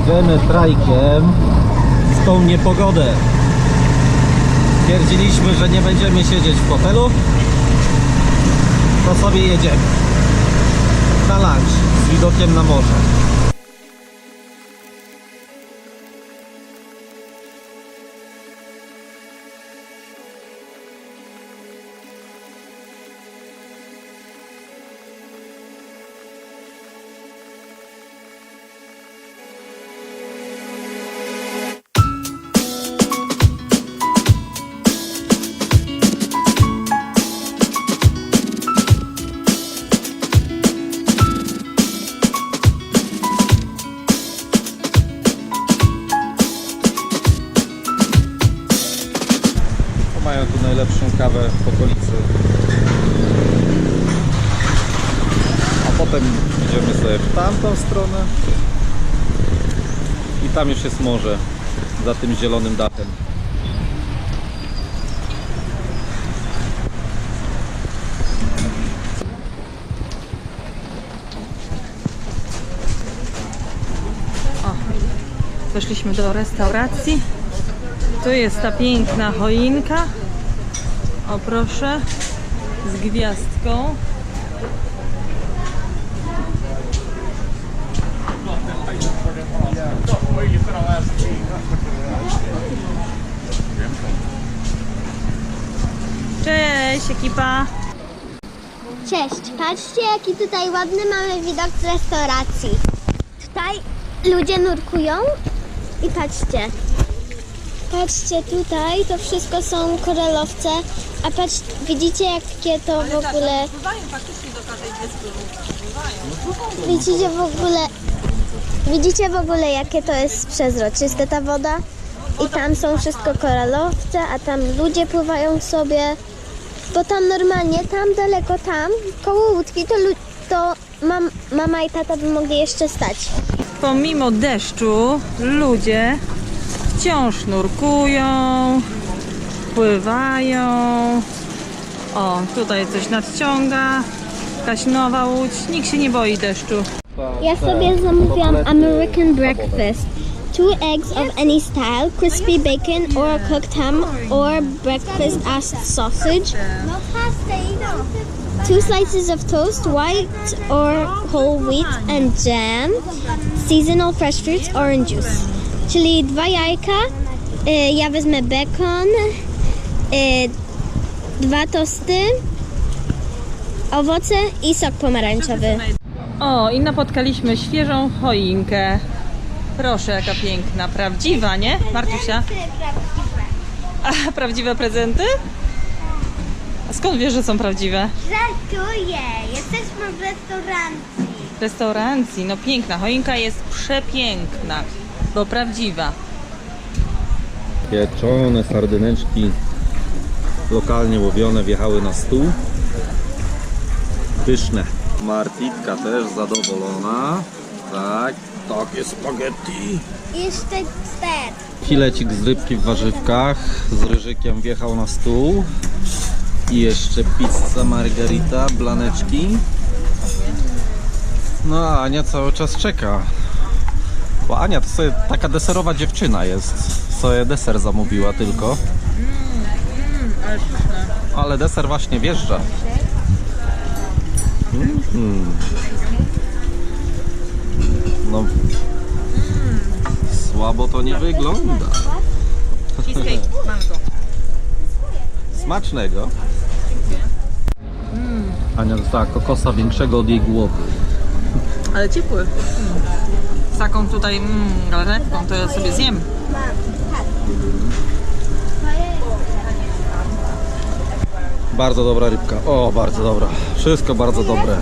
Jedziemy trajkiem w tą niepogodę. Stwierdziliśmy, że nie będziemy siedzieć w hotelu, to sobie jedziemy na lunch z widokiem na morze. Najlepszą kawę w okolicy. A potem idziemy sobie w tamtą stronę. I tam już jest morze za tym zielonym dachem. Weszliśmy do restauracji. Tu jest ta piękna choinka. O proszę, z gwiazdką. Cześć ekipa! Cześć, patrzcie jaki tutaj ładny mamy widok z restauracji. Tutaj ludzie nurkują i patrzcie. Patrzcie tutaj, to wszystko są koralowce, a patrz, widzicie jakie to w ogóle... Widzicie w ogóle... Widzicie w ogóle jakie to jest przezroczyste ta woda? I tam są wszystko koralowce, a tam ludzie pływają sobie. Bo tam normalnie, tam daleko, tam, koło łódki, to, to mam, mama i tata by mogli jeszcze stać. Pomimo deszczu ludzie wciąż nurkują, pływają. O, tutaj coś nadciąga. Jakaś nowa łódź. Nikt się nie boi deszczu. Ja sobie zamówiłam American breakfast. Two eggs of any style, crispy bacon or cooked ham or breakfast as sausage. Two slices of toast, white or whole wheat and jam. Seasonal fresh fruits, orange juice. Czyli dwa jajka, y, ja wezmę bacon, y, dwa tosty, owoce i sok pomarańczowy. O, i napotkaliśmy świeżą choinkę. Proszę, jaka piękna, prawdziwa, nie? Martusia, a prawdziwe prezenty? A skąd wiesz, że są prawdziwe? Żartuję, jesteśmy w restauracji. W restauracji, no piękna, choinka jest przepiękna, bo prawdziwa. Pieczone sardyneczki lokalnie łowione wjechały na stół. Pyszne. Martitka też zadowolona. Tak, takie spaghetti. Jeszcze ster. Filecik z rybki w warzywkach z ryżykiem wjechał na stół. I jeszcze pizza margarita, blaneczki. No a Ania cały czas czeka. Bo Ania to sobie taka deserowa dziewczyna jest. Sobie deser zamówiła tylko. Ale deser właśnie wjeżdża. Mm. No. Słabo to nie wygląda. Cheesecake, mango. Smacznego. Ania dostała kokosa większego od jej głowy. Ale ciepły. Taką tutaj mm, galaretką to ja sobie zjem. Bardzo dobra rybka. O, bardzo dobra. Wszystko bardzo dobre.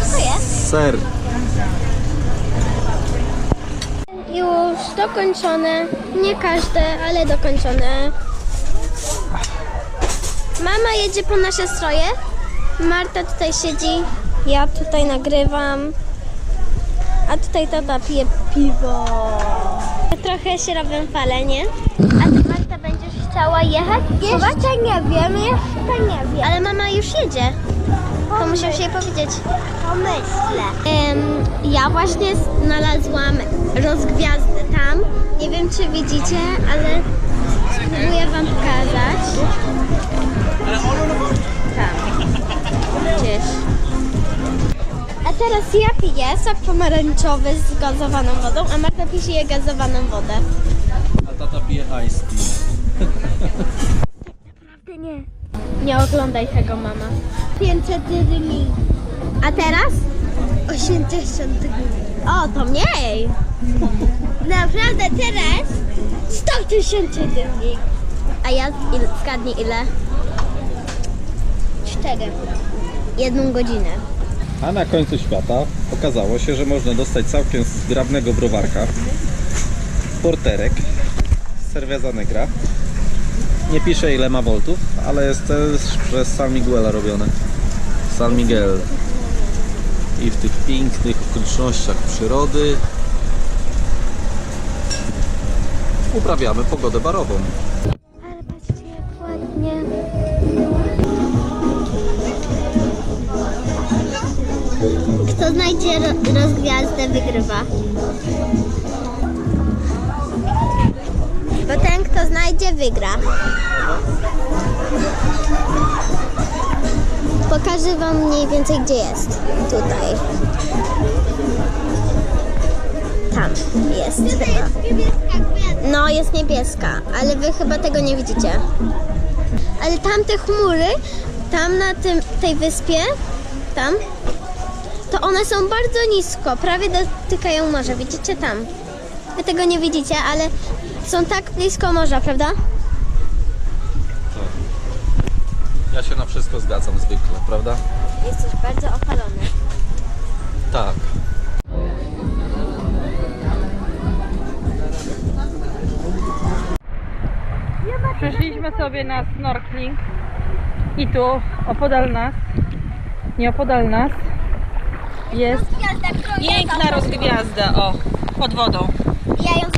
Co to jest? Ser. Już dokończone. Nie każde, ale dokończone. Mama jedzie po nasze stroje. Marta tutaj siedzi. Ja tutaj nagrywam. A tutaj tata pije piwo. Trochę się robią palenie. A ty Marta będziesz chciała jechać? Jeszcze nie wiem, jeszcze nie wiem. Ale mama już jedzie. To musisz jej powiedzieć. Pomyślę. ja właśnie znalazłam rozgwiazdę tam. Nie wiem, czy widzicie, ale spróbuję wam pokazać. Tam. Gdzieś. Teraz ja piję sok pomarańczowy z gazowaną wodą, a Marta pije gazowaną wodę. A tata pije ice tea. Ty nie. Nie oglądaj tego, mama. 500 dni. A teraz? 80 dni. O, to mniej. Naprawdę teraz 100 tysięcy dni. A ja il, zgadnij ile? 4. Jedną godzinę. A na końcu świata okazało się, że można dostać całkiem zgrabnego browarka, porterek, cerveza negra. Nie pisze ile ma voltów, ale jest też przez San Miguela robione. San Miguel. I w tych pięknych okolicznościach przyrody uprawiamy pogodę barową. Ale patrzcie jak ładnie. Kto znajdzie ro- rozgwiazdę wygrywa. Bo ten kto znajdzie wygra. Pokażę wam mniej więcej gdzie jest. Tutaj. Tam jest chyba. No, jest niebieska, ale wy chyba tego nie widzicie. Ale tamte chmury, tam na tym, tej wyspie, tam, to one są bardzo nisko, prawie dotykają morza. Widzicie tam? Wy tego nie widzicie, ale są tak blisko morza, prawda? Ja się na wszystko zgadzam zwykle, prawda? Jesteś bardzo opalony. Tak. Przeszliśmy sobie na snorkeling i tu opodal nas, nie opodal nas, jest piękna rozgwiazda, o, pod wodą. Ja ją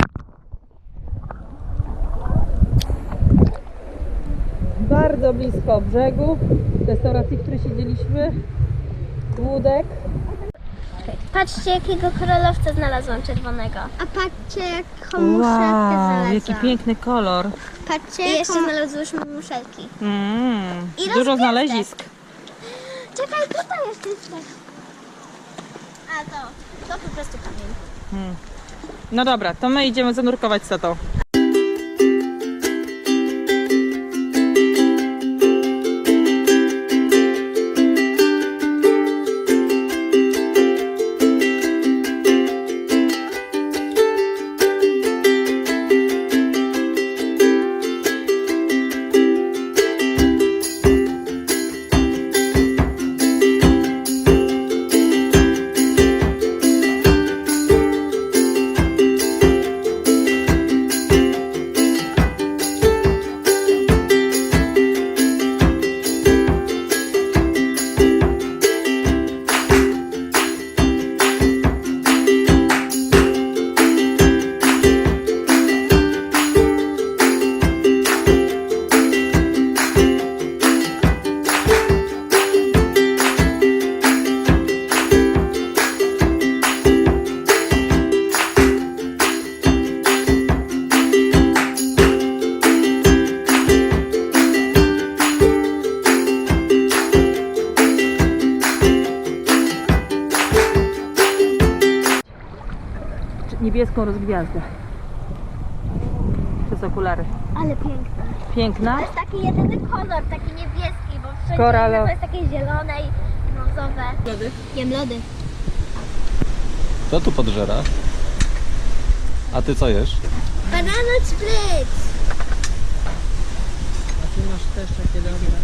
Bardzo blisko brzegu, restauracji, w której siedzieliśmy, łódek. Patrzcie, jakiego koralowca znalazłam czerwonego. A patrzcie, jaką muszelkę Wow, jaki znalazłam. piękny kolor. Patrzcie, I jeszcze znalazłyśmy muszelki. Mm, I dużo rozgwiazdek. znalezisk. Czekaj, tutaj jeszcze jest tak. A to, to po prostu kamień. No dobra, to my idziemy zanurkować z tatą. Niebieską rozgwiazdę. Przez okulary. Ale piękne. Piękna. To jest taki jedyny kolor, taki niebieski, bo wszędzie Koralo. to jest takie zielone i brązowe. Lody. Jem lody. Kto tu podżera? A ty co jesz? Banana split. A ty masz też takie dobre.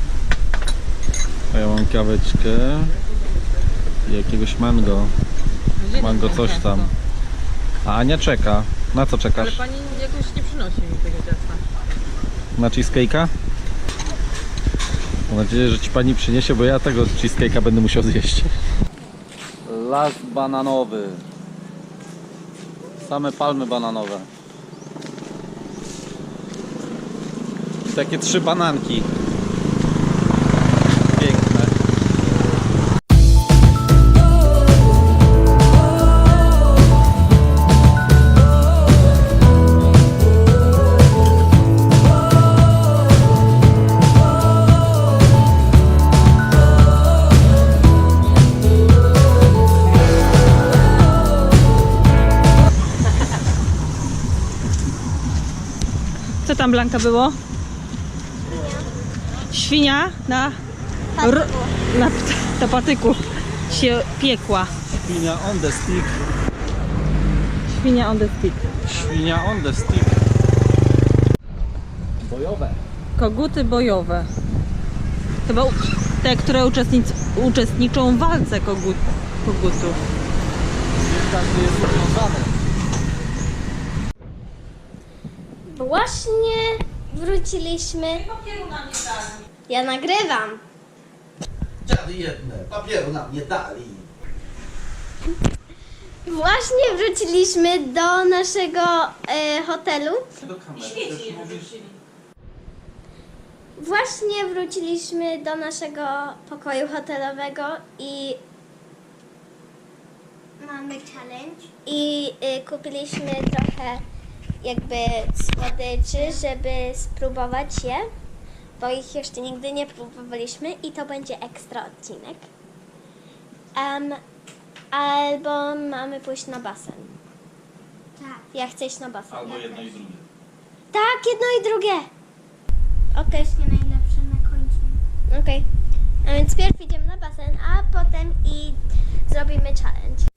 A ja mam kaweczkę i jakiegoś mango. Mango coś tam. A Ania czeka. Na co Ale czekasz? pani jakoś nie przynosi mi tego ciasta. Na cheesecake'a? Mam nadzieję, że ci pani przyniesie, bo ja tego cheesecake'a będę musiał zjeść. Las bananowy. Same palmy bananowe. I takie trzy bananki. Tam Blanka było? Świnia na, ro, na, na patyku się piekła. Świnia on the stick. Świnia on the stick. Świnia on the stick. Bojowe. Koguty bojowe. Chyba u- te, które uczestnic, uczestniczą w walce kogut, kogutów. Każdy jest uwiązany. Właśnie wróciliśmy. Ja nagrywam. Dziady jedne, papieru nam nie dali. Właśnie wróciliśmy do naszego e, hotelu. Do kamery też mówisz. Właśnie wróciliśmy do naszego pokoju hotelowego i mamy challenge. I y, kupiliśmy trochę jakby słodyczy, żeby spróbować je, bo ich jeszcze nigdy nie próbowaliśmy i to będzie ekstra odcinek. Em, albo mamy pójść na basen. Tak. Ja chcę iść na basen. Albo jedno i drugie. Tak, jedno i drugie. Okej. nie najlepsze na końcu. Okej. A więc pierw idziemy na basen, a potem i zrobimy challenge.